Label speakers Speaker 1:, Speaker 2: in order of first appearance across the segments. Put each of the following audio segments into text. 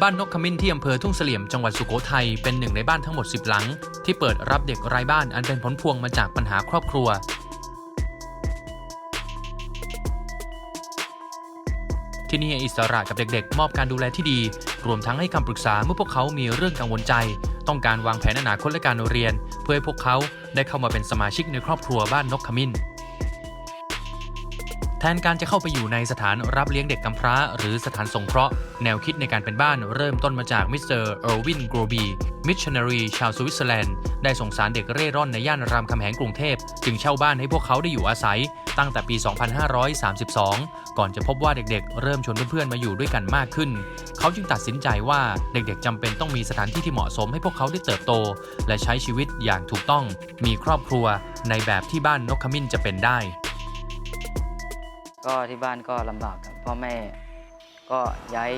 Speaker 1: บ้านนกขมิ้นที่อำเภอทุ่งเสลี่ยมจังหวัดสุโขทัยเป็นหนึ่งในบ้านทั้งหมด 10 หลัง ที่เปิดรับเด็กไร้บ้านอันเป็นผลพวงมาจากปัญหาครอบครัว ที่นี่อิสระกับเด็กๆ มอบการดูแลที่ดี รวมทั้งให้คำปรึกษาเมื่อพวกเขามีเรื่องกังวลใจ ต้องการวางแผนอนาคตและการเรียน เพื่อให้พวกเขาได้เข้ามาเป็นสมาชิกในครอบครัวบ้านนกขมิ้น แทนการจะเข้าไปอยู่ในสถานรับเลี้ยงเด็กกำพร้า หรือสถานสงเคราะห์แนวคิดในการเป็นบ้านเริ่มต้นมาจากมิสเตอร์เออร์วินโกรบีมิชชันนารีชาวสวิตเซอร์แลนด์ได้ส่งสารเด็กเร่ร่อนในย่านรามคำแหงกรุงเทพ จึงเช่าบ้านให้พวกเขาได้อยู่อาศัย ตั้งแต่ปี 2532 ก่อนจะพบว่าเด็กๆ เริ่มชวนเพื่อนๆมาอยู่ด้วยกันมากขึ้น เขาจึงตัดสินใจว่าเด็กๆจำเป็นต้องมีสถานที่ที่เหมาะสมให้พวกเขาได้เติบโต และใช้ชีวิตอย่างถูกต้อง มีครอบครัว ในแบบที่บ้านนกขมิ้นจะเป็นได้
Speaker 2: ก็ที่บ้านก็ลำบากครับพ่อแม่ก็ย้าย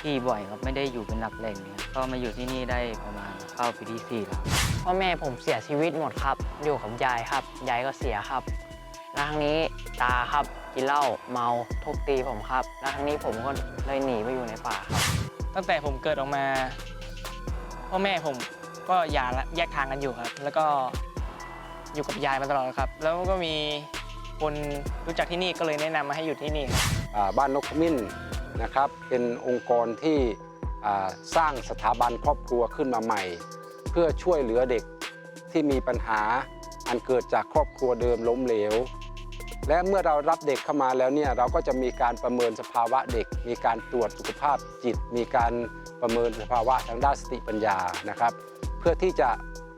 Speaker 2: ที่บ่อยครับไม่ได้อยู่เป็นหลักแหล่งเนี่ยก็มาอยู่ที่นี่ได้ประมาณเข้าปีที่สี่แล้ว
Speaker 3: พ่อแม่ผมเสียชีวิตหมดครับ อยู่กับยายครับยายก็เสียครับ แล้วครั้งนี้ตาครับกินเหล้าเมาทุบตีผมครับ แล้วครั้งนี้ผมก็เลยหนีไปอยู่ในป่าครับ
Speaker 4: ตั้งแต่ผมเกิดออกมา พ่อแม่ผมก็หย่าละแยกทางกันอยู่ครับ แล้วก็อยู่กับยายมาตลอดครับ แล้วก็มี คนรู้จักที่นี่ก็เลยแนะนำมาให้อยู่ที่นี่ครับ
Speaker 5: บ้านนกขมิ้นนะครับเป็นองค์กรที่สร้างสถาบันครอบครัวขึ้นมาใหม่ เพื่อช่วยเหลือเด็กที่มีปัญหาอันเกิดจากครอบครัวเดิมล้มเหลว และเมื่อเรารับเด็กเข้ามาแล้วเนี่ยเราก็จะมีการประเมินสภาวะเด็ก มีการตรวจสุขภาพจิต มีการประเมินสภาวะทางด้านสติปัญญานะครับ เพื่อที่จะ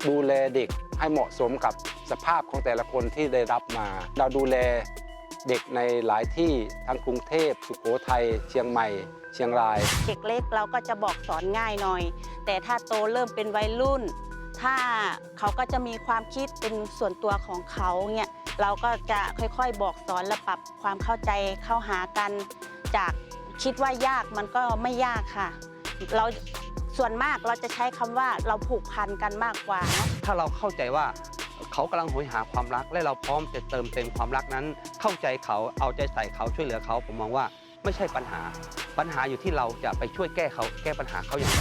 Speaker 5: ดูแลเด็ก ให้เหมาะสมกับสภาพของแต่ละคนที่ได้รับมา เราดูแลเด็กในหลายที่ทั้งกรุงเทพ สุโขทัย เชียงใหม่ เชียงราย
Speaker 6: เด็กเล็กเราก็จะบอกสอนง่ายหน่อย แต่ถ้าโตเริ่มเป็นวัยรุ่น ถ้าเขาก็จะมีความคิดเป็นส่วนตัวของเขาเนี่ยเราก็จะค่อยๆ บอกสอนและปรับความเข้าใจเข้าหากัน จากคิดว่ายากมันก็ไม่ยากค่ะ เรา ส่วนมากเราจะใช้คำว่าเราผูกพันกันมากกว่านะ
Speaker 7: ถ้าเราเข้าใจว่าเขากำลังโหยหาความรัก และเราพร้อมจะเติมเต็มความรักนั้น เข้าใจเขาเอาใจใส่เขาช่วยเหลือเขาผมมองว่าไม่ใช่ปัญหา ปัญหาอยู่ที่เราจะไปช่วยแก้เขาแก้ปัญหาเขาอย่างไร